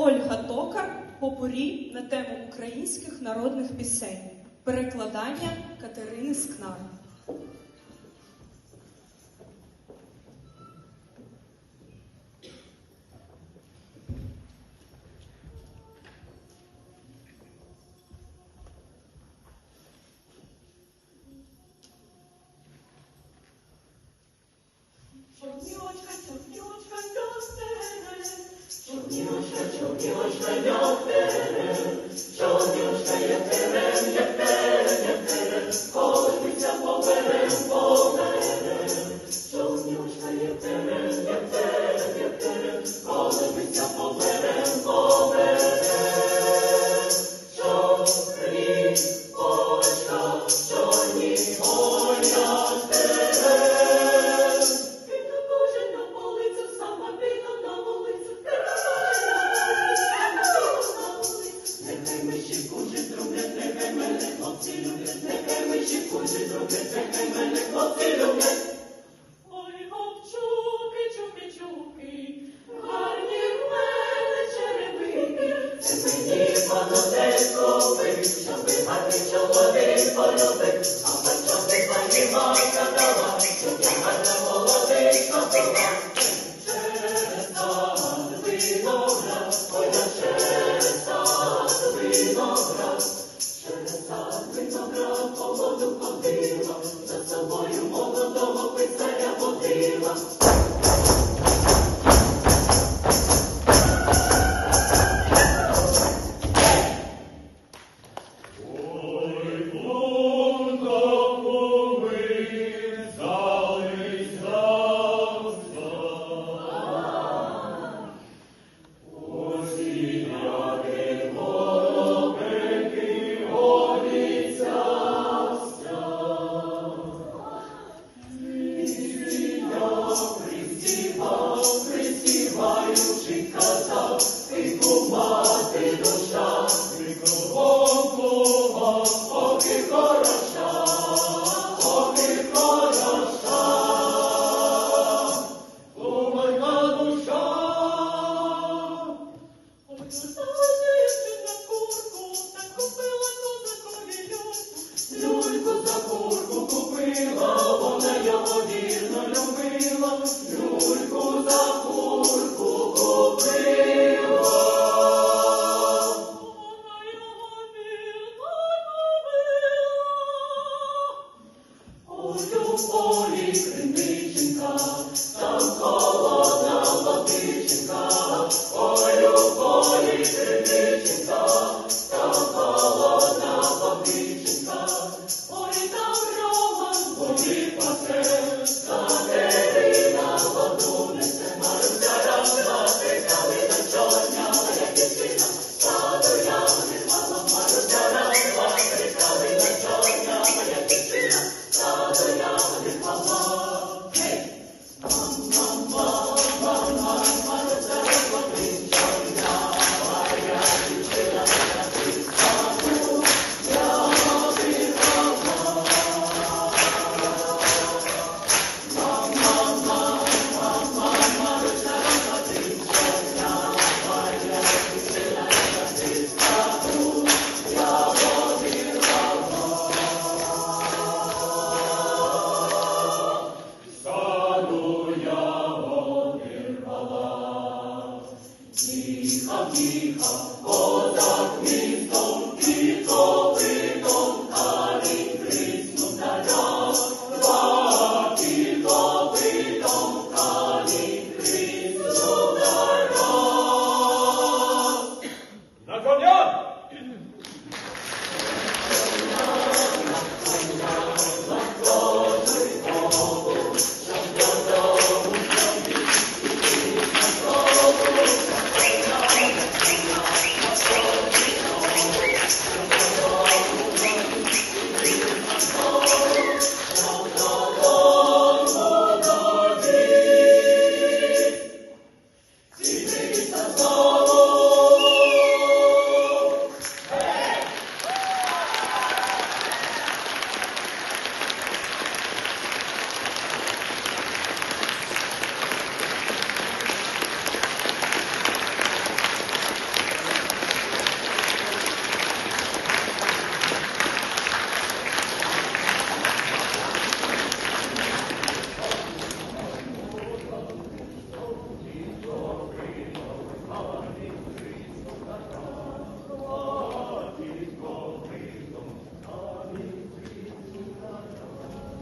Ольга Токар попорі на тему українських народних пісень. Перекладання Катерини Скнар. Olha, me chapou, Thank you. Ой, у полі криниченька, Father.